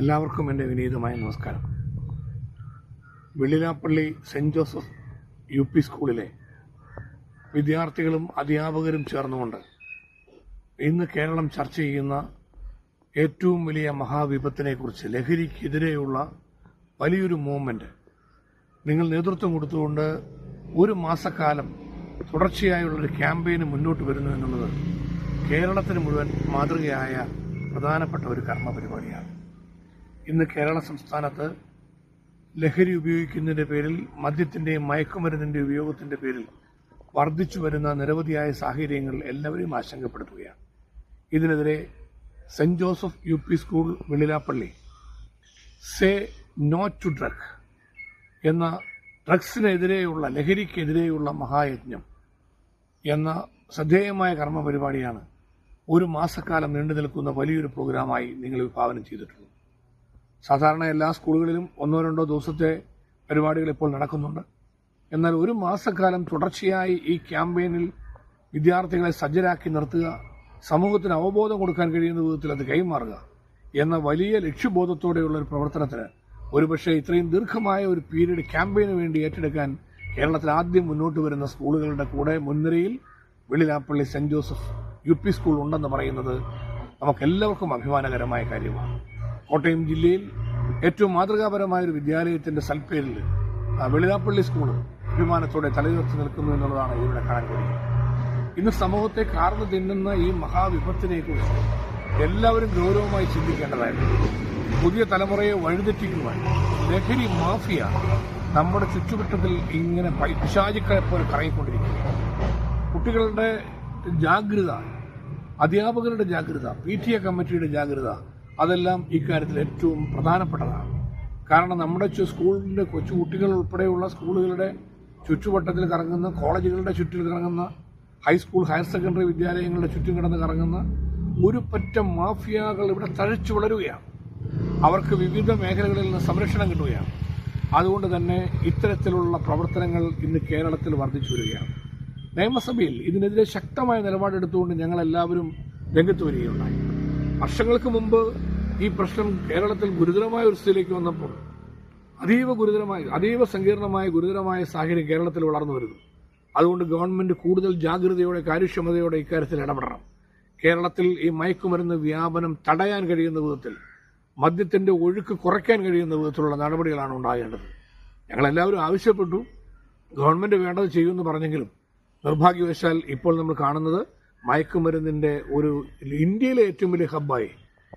എല്ലാവർക്കും എന്റെ വിനീതമായ നമസ്കാരം. Vellilappally Saint Joseph U P സ്കൂളിലെ വിദ്യാർത്ഥികളും അധ്യാപകരും ചേർന്നുകൊണ്ട് ഇന്ന് കേരളം ചർച്ച ചെയ്യുന്ന ഏറ്റവും വലിയ മഹാവിപത്തിനെക്കുറിച്ച് ലഹരിക്കെതിരെയുള്ള വലിയൊരു മൂവ്മെന്റ് നിങ്ങൾ നേതൃത്വം കൊടുത്തുകൊണ്ട് ഒരു മാസക്കാലം തുടർച്ചയായുള്ളൊരു ക്യാമ്പയിന് മുന്നോട്ട് വരുന്നു എന്നുള്ളത് കേരളത്തിന് മുഴുവൻ മാതൃകയായ പ്രധാനപ്പെട്ട ഒരു കർമ്മ പരിപാടിയാണ് ഇന്ന് കേരള സംസ്ഥാനത്ത് ലഹരി ഉപയോഗിക്കുന്നതിന്റെ പേരിൽ മദ്യത്തിന്റെയും മയക്കുമരുന്നിന്റെ ഉപയോഗത്തിന്റെ പേരിൽ വർദ്ധിച്ചു വരുന്ന നിരവധിയായ സാഹചര്യങ്ങൾ എല്ലാവരെയും ആശങ്കപ്പെടുത്തുകയാണ്. ഇതിനെതിരെ Saint Joseph U P school Vellilappally say no to drug എന്ന ഡ്രഗ്സിനെതിരെയുള്ള ലഹരിക്കെതിരെയുള്ള മഹായജ്ഞം എന്ന ശ്രദ്ധേയമായ കർമ്മ പരിപാടിയാണ് ഒരു മാസക്കാലം നീണ്ടു നിൽക്കുന്ന വലിയൊരു പ്രോഗ്രാമായി നിങ്ങൾ വിഭാവനം ചെയ്തിട്ടുള്ളത്. സാധാരണ എല്ലാ സ്കൂളുകളിലും ഒന്നോ രണ്ടോ ദിവസത്തെ പരിപാടികൾ ഇപ്പോൾ നടക്കുന്നുണ്ട്. എന്നാൽ ഒരു മാസക്കാലം തുടർച്ചയായി ഈ ക്യാമ്പയിനിൽ വിദ്യാർത്ഥികളെ സജ്ജരാക്കി നിർത്തുക സമൂഹത്തിന് അവബോധം കൊടുക്കാൻ കഴിയുന്ന വിധത്തിൽ അത് കൈമാറുക എന്ന വലിയ ലക്ഷ്യബോധത്തോടെയുള്ള ഒരു പ്രവർത്തനത്തിന് ഒരുപക്ഷെ ഇത്രയും ദീർഘമായ ഒരു പീരീഡ് ക്യാമ്പയിന് വേണ്ടി ഏറ്റെടുക്കാൻ കേരളത്തിൽ ആദ്യം മുന്നോട്ട് വരുന്ന സ്കൂളുകളുടെ കൂടെ മുൻനിരയിൽ Vellilappally Saint Joseph U P school ഉണ്ടെന്ന് പറയുന്നത് നമുക്കെല്ലാവർക്കും അഭിമാനകരമായ കാര്യമാണ്. കോട്ടയം ജില്ലയിൽ ഏറ്റവും മാതൃകാപരമായ ഒരു വിദ്യാലയത്തിന്റെ സൽപ്പേരിൽ ആ, വെള്ളിലാപ്പള്ളി സ്കൂൾ അഭിമാനത്തോടെ തലയുയർത്തി നിൽക്കുന്നു എന്നുള്ളതാണ് ഇവിടെ കാണാൻ കഴിയുന്നത്. ഇന്ന് സമൂഹത്തെ കാർന്നു തിന്നുന്ന ഈ മഹാവിപത്തിനെ കുറിച്ച് എല്ലാവരും ഗൗരവമായി ചിന്തിക്കേണ്ടതായിരുന്നു. പുതിയ തലമുറയെ വഴിതെറ്റിക്കുവാൻ ലഹരി മാഫിയ നമ്മുടെ ചുറ്റുവട്ടത്തിൽ ഇങ്ങനെ പിശാചുക്കളെ പോലെ കറങ്ങിക്കൊണ്ടിരിക്കുന്നു. കുട്ടികളുടെ ജാഗ്രത അധ്യാപകരുടെ ജാഗ്രത പി ടി എ കമ്മിറ്റിയുടെ ജാഗ്രത അതെല്ലാം ഇക്കാര്യത്തിൽ ഏറ്റവും പ്രധാനപ്പെട്ടതാണ്. കാരണം നമ്മുടെ സ്കൂളിന്റെ കൊച്ചു കുട്ടികൾ ഉൾപ്പെടെയുള്ള സ്കൂളുകളുടെ ചുറ്റുവട്ടത്തിൽ കറങ്ങുന്ന കോളേജുകളുടെ ചുറ്റിൽ കറങ്ങുന്ന ഹൈസ്കൂൾ ഹയർ സെക്കൻഡറി വിദ്യാലയങ്ങളുടെ ചുറ്റും കിടന്ന് കറങ്ങുന്ന ഒരു പറ്റം മാഫിയകൾ ഇവിടെ തഴച്ചു വളരുകയാണ്. അവർക്ക് വിവിധ മേഖലകളിൽ നിന്ന് സംരക്ഷണം കിട്ടുകയാണ്. അതുകൊണ്ട് തന്നെ ഇത്തരത്തിലുള്ള പ്രവർത്തനങ്ങൾ ഇന്ന് കേരളത്തിൽ വർദ്ധിച്ചു വരികയാണ്. നിയമസഭയിൽ ഇതിനെതിരെ ശക്തമായ നിലപാടെടുത്തുകൊണ്ട് ഞങ്ങൾ എല്ലാവരും രംഗത്ത് വരികയുണ്ടായി. വർഷങ്ങൾക്ക് മുമ്പ് ഈ പ്രശ്നം കേരളത്തിൽ ഗുരുതരമായ ഒരു സ്ഥിതിയിലേക്ക് വന്നപ്പോൾ അതീവ ഗുരുതരമായ അതീവ സങ്കീർണമായ ഗുരുതരമായ സാഹചര്യം കേരളത്തിൽ വളർന്നു വരുന്നു. അതുകൊണ്ട് ഗവൺമെന്റ് കൂടുതൽ ജാഗ്രതയോടെ കാര്യക്ഷമതയോടെ ഇക്കാര്യത്തിൽ ഇടപെടണം. കേരളത്തിൽ ഈ മയക്കുമരുന്ന് വ്യാപനം തടയാൻ കഴിയുന്ന വിധത്തിൽ മദ്യത്തിന്റെ ഒഴുക്ക് കുറയ്ക്കാൻ കഴിയുന്ന വിധത്തിലുള്ള നടപടികളാണ് ഉണ്ടാകേണ്ടത്. ഞങ്ങളെല്ലാവരും ആവശ്യപ്പെട്ടു. ഗവൺമെന്റ് വേണ്ടത് ചെയ്യുമെന്ന് പറഞ്ഞെങ്കിലും നിർഭാഗ്യവശാൽ ഇപ്പോൾ നമ്മൾ കാണുന്നത് മയക്കുമരുന്നിന്റെ ഒരു ഇന്ത്യയിലെ ഏറ്റവും വലിയ ഹബ്ബായി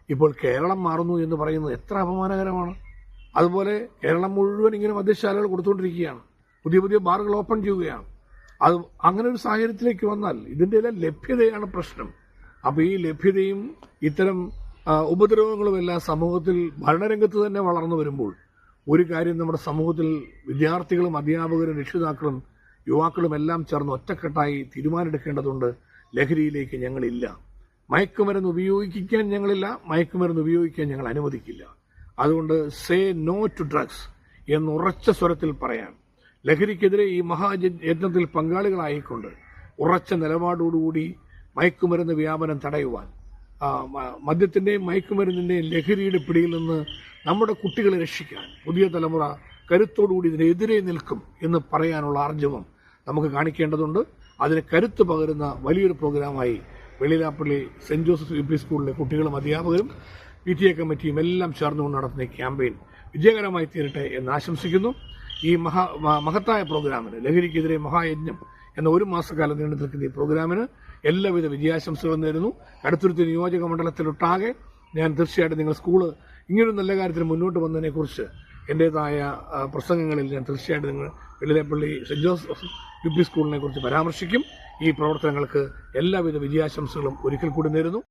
ഇപ്പോൾ കേരളം മാറുന്നു എന്ന് പറയുന്നത് എത്ര അപമാനകരമാണ്. അതുപോലെ കേരളം മുഴുവൻ ഇങ്ങനെ മദ്യശാലകൾ കൊടുത്തുകൊണ്ടിരിക്കുകയാണ്. പുതിയ പുതിയ ബാറുകൾ ഓപ്പൺ ചെയ്യുകയാണ്. അത് അങ്ങനെ ഒരു സാഹചര്യത്തിലേക്ക് വന്നാൽ ഇതിന്റെ എല്ലാം ലഭ്യതയാണ് പ്രശ്നം. അപ്പോൾ ഈ ലഭ്യതയും ഇത്തരം ഉപദ്രവങ്ങളും എല്ലാം സമൂഹത്തിൽ ഭരണരംഗത്ത് തന്നെ വളർന്നു വരുമ്പോൾ ഒരു കാര്യം നമ്മുടെ സമൂഹത്തിൽ വിദ്യാർത്ഥികളും അധ്യാപകരും രക്ഷിതാക്കളും യുവാക്കളും എല്ലാം ചേർന്ന് ഒറ്റക്കെട്ടായി തീരുമാനമെടുക്കേണ്ടതുണ്ട്. ലഹരിയിലേക്ക് ഞങ്ങളില്ല. മയക്കുമരുന്ന് ഉപയോഗിക്കാൻ ഞങ്ങളില്ല മയക്കുമരുന്ന് ഉപയോഗിക്കാൻ ഞങ്ങൾ അനുവദിക്കില്ല. അതുകൊണ്ട് സേ നോ ടു ഡ്രഗ്സ് എന്ന് ഉറച്ച സ്വരത്തിൽ പറയാൻ ലഹരിക്കെതിരെ ഈ മഹായജ്ഞത്തിൽ പങ്കാളികളായിക്കൊണ്ട് ഉറച്ച നിലപാടോടുകൂടി മയക്കുമരുന്ന് വ്യാപനം തടയുവാൻ മദ്യത്തിന്റെയും മയക്കുമരുന്നിന്റെയും ലഹരിയുടെ പിടിയിൽ നിന്ന് നമ്മുടെ കുട്ടികളെ രക്ഷിക്കാൻ പുതിയ തലമുറ കരുത്തോടുകൂടി ഇതിനെതിരെ നിൽക്കും എന്ന് പറയാനുള്ള ആർജവം നമുക്ക് കാണിക്കേണ്ടതുണ്ട്. അതിന് കരുത്ത് പകരുന്ന വലിയൊരു പ്രോഗ്രാമായി Vellilappally Saint Joseph U P സ്കൂളിലെ കുട്ടികളും അധ്യാപകരും പി ടി എ കമ്മിറ്റിയും എല്ലാം ചേർന്നുകൊണ്ട് നടത്തുന്ന ക്യാമ്പയിൻ വിജയകരമായി തീരട്ടെ എന്ന് ആശംസിക്കുന്നു. ഈ മഹാ മഹത്തായ പ്രോഗ്രാമിന് ലഹരിക്കെതിരെ മഹായജ്ഞം എന്ന ഒരു മാസക്കാലം നീണ്ടു നിൽക്കുന്ന ഈ പ്രോഗ്രാമിന് എല്ലാവിധ വിജയാശംസകളും നേരുന്നു. അടുത്തൊരു നിയോജക മണ്ഡലത്തിലൊട്ടാകെ ഞാൻ തീർച്ചയായിട്ടും നിങ്ങൾ സ്കൂൾ ഇങ്ങനൊരു നല്ല കാര്യത്തിന് മുന്നോട്ട് വന്നതിനെ കുറിച്ച് എന്റെതായ പ്രസംഗങ്ങളിൽ ഞാൻ തീർച്ചയായിട്ടും നിങ്ങൾ Vellilappally Saint Joseph U P സ്കൂളിനെ കുറിച്ച് പരാമർശിക്കും. ഈ പ്രവർത്തനങ്ങൾക്ക് എല്ലാവിധ വിജയാശംസകളും ഒരിക്കൽ കൂടി നേരുന്നു.